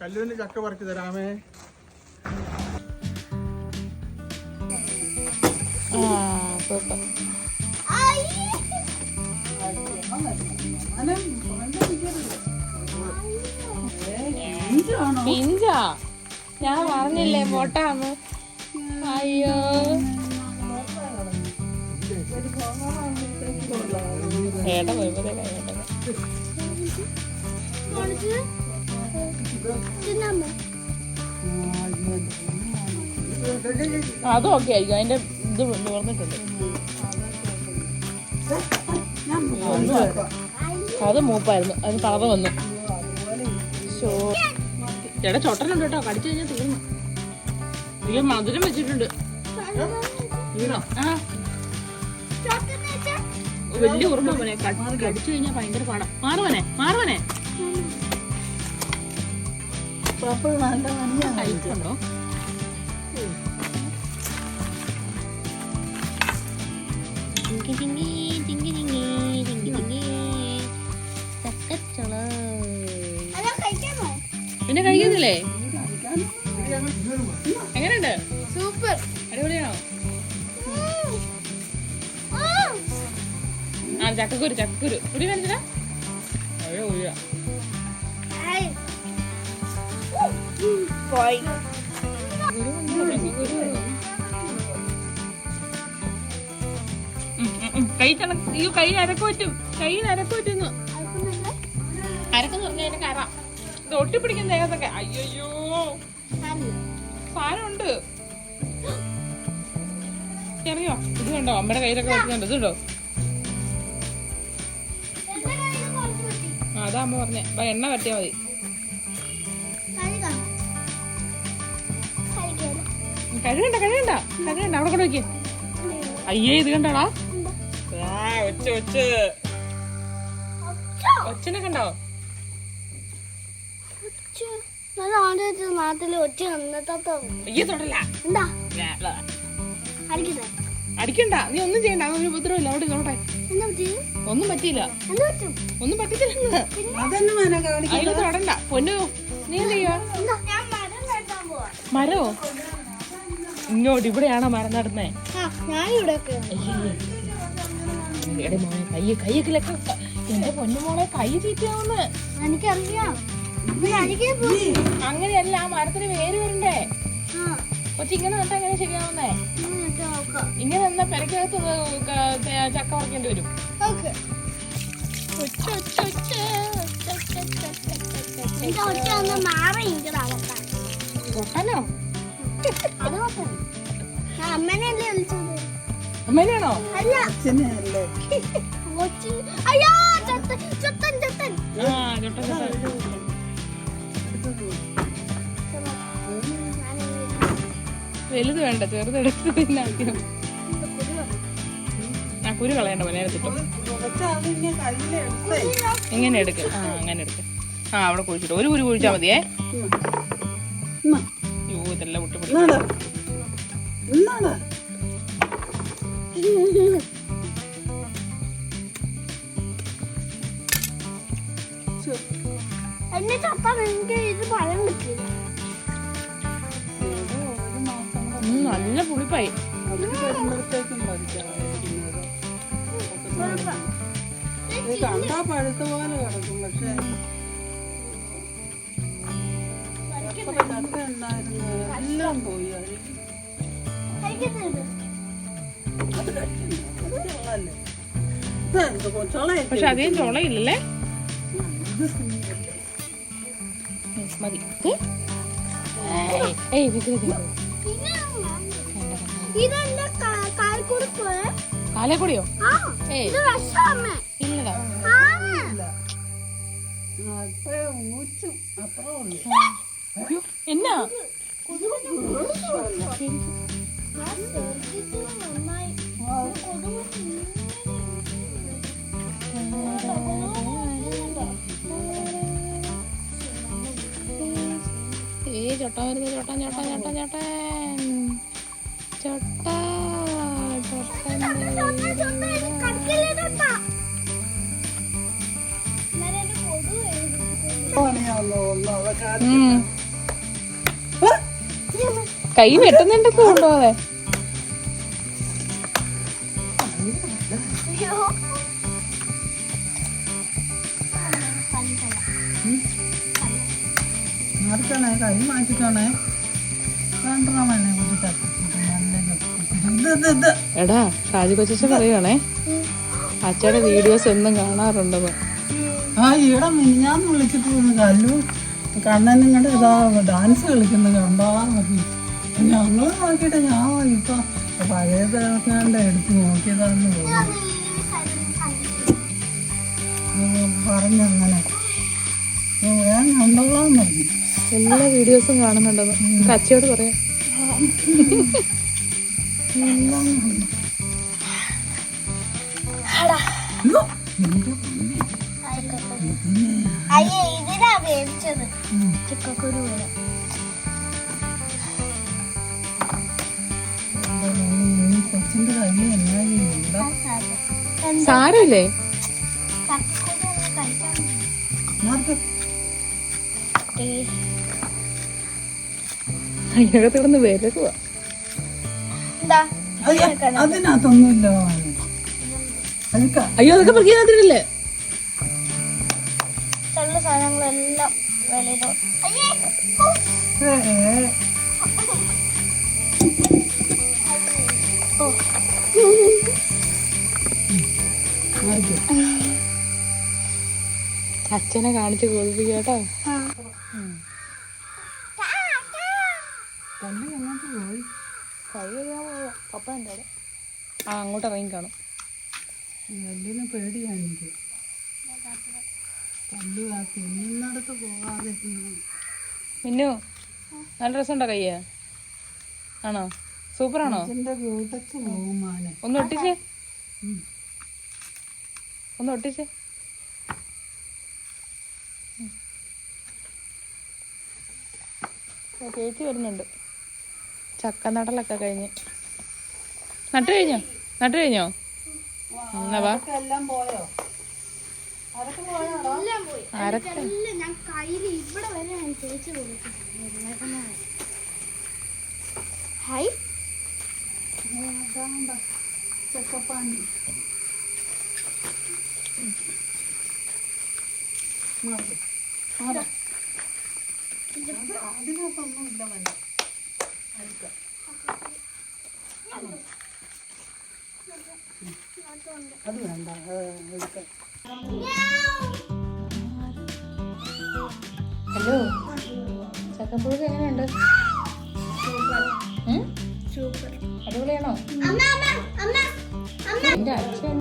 കല്ലുവിന് ചക്ക പറിച്ചു തരാമേ. പിഞ്ചാ ഞാൻ പറഞ്ഞില്ലേ പൊട്ടാന്ന്. അയ്യോ. ഏട്ടാ പോയി ഏട്ടാ തിന്നാമോ അതും ഓക്കെ ആയിരിക്കും. അതിന്റെ ഇത് വന്നിട്ടുണ്ട് അത് മൂപ്പായിരുന്നു. അതിന് കളവ് വന്നു. ചേട്ടാ ചൊട്ടനുണ്ട് കേട്ടോ. കടിച്ചു കഴിഞ്ഞാൽ തീർന്നു. അയ്യോ മധുരം വെച്ചിട്ടുണ്ട്. വലിയ ഉറുമ്പോനെ കടിച്ചു കഴിഞ്ഞാൽ ഭയങ്കര പാടാ. മാറുവനെ മാറുവനെ. ടിങ്കി ചക്കച്ചുള അതാ കഴിക്കാമോ? പിന്നെ കഴിക്കുന്നില്ലേ? എങ്ങനെയുണ്ട്? സൂപ്പർ. അടിപൊളിയാണോ? ആ ചക്കക്കുരു ചക്കക്കുരു. കുടി അയ്യോ ഉയ്യ പോയി കൈ ചണ അയ്യോ കൈ അരക്ക് പറ്റും കൈ അരക്ക് പറ്റുന്നു അരക്കെന്ന് പറഞ്ഞാൽ അതിന്റെ കറ ഇത് ഒട്ടിപ്പിടിക്കുന്ന ദേഹത്തൊക്കെ അയ്യോ സാരമുണ്ട് അറിയോ ഇത് കണ്ടോ അമ്മയുടെ കയ്യിലൊക്കെ വെക്കുന്നുണ്ട് ഇത് കണ്ടോ അതാ അമ്മ പറഞ്ഞേ എണ്ണ വെട്ടിയാ മതി കഴുകണ്ട കഴുകണ്ട കഴുകണ്ട. അവിടെ കൊണ്ട് വെക്കേ അയ്യേ ഇത് കണ്ടോടാ. ഒച്ച ഒച്ച. ഒച്ചനെ കണ്ടോ? നാട്ടിൽ എന്താ? അടിക്കണ്ട. നീ ഒന്നും ചെയ്യണ്ട. അതൊരു ഉപദ്രവമില്ല അവിടെ നോട്ടെ ഒന്നും പറ്റിയില്ല. ഒന്നും പറ്റത്തില്ല തൊടണ്ട. പൊന്നു നീ എന്ത് ചെയ്യുക പോവാ. മരോ? ഇങ്ങോട്ട് ഇവിടെയാണോ മരം നടുന്നേ എടെ മോനെ കൈ കൈയൊക്കെ എന്റെ പൊന്നുമോളെ കൈ ചീത്തയാവുന്ന് എനിക്കറിയാം എനിക്ക് അങ്ങനെയല്ല ആ മരത്തിന് വേര് വരണ്ടേ കൊച്ചി ഇങ്ങനെ നട്ടാ എങ്ങനെ ശരിയാവുന്നേ ഇങ്ങനെ നിന്നാ പെരക്കകത്ത് ഒറ്റ ഒറ്റ ഒറ്റ ചക്ക ഒറ്റ വരും പൊട്ടനോ അമ്മേനെയാണോ? കൊച്ചി. അയ്യോ ചത്തൻ ചത്തൻ ചത്തൻ. ആ ചൊട്ട ചൊട്ട വലുത് വേണ്ട ചെറുതെടുത്ത് തിന്നാക്കിയോ ആ കുരു കളയണ്ട പോലെ എടുത്തിട്ടു. ഇങ്ങനെ എടുക്ക്. ആ അങ്ങനെ എടുക്ക്. ആ അവിടെ കുഴിച്ചിട്ടു. ഒരു കുരു കുഴിച്ചാൽ മതിയേ. എന്നാടാ എന്നാടാ എന്നെ ചത്താൻ എനിക്ക് ഇത് പഴം കിട്ടില്ല നല്ല പുളിപ്പായി. കണ്ടാ പഴുത്ത പോലെ കിടക്കും പക്ഷെ എത്ര ഉണ്ടായിരുന്നു എല്ലാം പോയി പക്ഷെ അധികം ചുളയില്ലല്ലേ മതി? ഏയ്, കാലേക്കുടിയോ? ഇല്ലടാ. അത്ര ഊച്ചും അത്രേ ഉള്ളൂ. എന്നാ? ഏ ചൊട്ട വരുന്നു ചോട്ടൻ ചോട്ടൻ ചോട്ടൻ ചോട്ടൻ ചൊട്ട ചൊട്ടൻ കൈ വെട്ടുന്നുണ്ട് കൊണ്ടുപോകാതെ അയ്യോ മാറിക്കണേ കൈ മാറ്റിക്കണേ. രണ്ടെണ്ണം വേണേ ഒരു തട്ടിച്ചിട്ട് നല്ലത് ഇത് ഇത് ഇത്. എടാ ഷാജി കൊച്ചു പറയുവാണേ അച്ഛയുടെ വീഡിയോസ് ഒന്നും കാണാറുണ്ടെന്ന് ആ ഈടെ മിനിഞ്ഞാന്ന് വിളിച്ചിട്ട് കല്ലു കണ്ണൻ നിങ്ങളുടെ ഇതാ ഡാൻസ് കളിക്കുന്നത് കണ്ടാ? മതി ഞങ്ങൾ നോക്കിയിട്ട് ഞാൻ ഇപ്പൊ പഴയതാണ്ട് എടുത്ത് നോക്കിയതാന്ന് തോന്നുന്നു. പറഞ്ഞങ്ങനെ ഞാൻ കണ്ടോളാം പറഞ്ഞു. എല്ലാ വീഡിയോസും കാണുന്നുണ്ടത് കച്ചയോട് പറയാം. അയ്യോ, ഇതിനാ ചിക്കക്കുരു പോലെ മാർക്ക്. അതിനകത്ത് കിടന്ന് വിലകുക എന്താ? അയ്യ, അതിനകത്തൊന്നുമില്ല. അയ്യോ അതൊക്കെ പ്രഖ്യാപനത്തിനല്ലേ സാധനങ്ങളെല്ലാം വിലയിലോ. ഓ അച്ഛനെ കാണിച്ച് കേട്ടോ. ആ. കല്ല് എങ്ങോട്ട് പോയി. കൈ കഴുകാൻ പോയതാ. പപ്പ ഉണ്ട് ആ അങ്ങോട്ട് ഇറങ്ങി കാണും. കല്ലിന് പേടിയാ എനിക്ക്. കല്ല് ആ തിന്നുന്നിടത്ത് പോകാതെ ഇരുന്നു. മിന്നു നല്ല രസമുണ്ടോ കയ്യ? ആണോ? സൂപ്പറാണോ? ഒന്ന് ഒട്ടിച്ചേ. ഒന്ന് ഒട്ടിച്ചേ. ചേച്ചി വരുന്നുണ്ട്. ചക്ക നടലൊക്കെ കഴിഞ്ഞ്. നട്ട് കഴിഞ്ഞോ? നട്ട് കഴിഞ്ഞോ? എന്നാ എല്ലാം ഹായ് ചെക്കപ്പാണ്ടി അതിനകത്തൊന്നും ഇല്ല മനെ. അത് വേണ്ട. എടുക്കാം. ഹലോ. ചക്കപ്പുഴുക്ക് എങ്ങനെയുണ്ട്? സൂപ്പർ. അടിപൊളിയാണോ? അമ്മ അമ്മ അമ്മ അമ്മ. എന്റെ അച്ഛൻ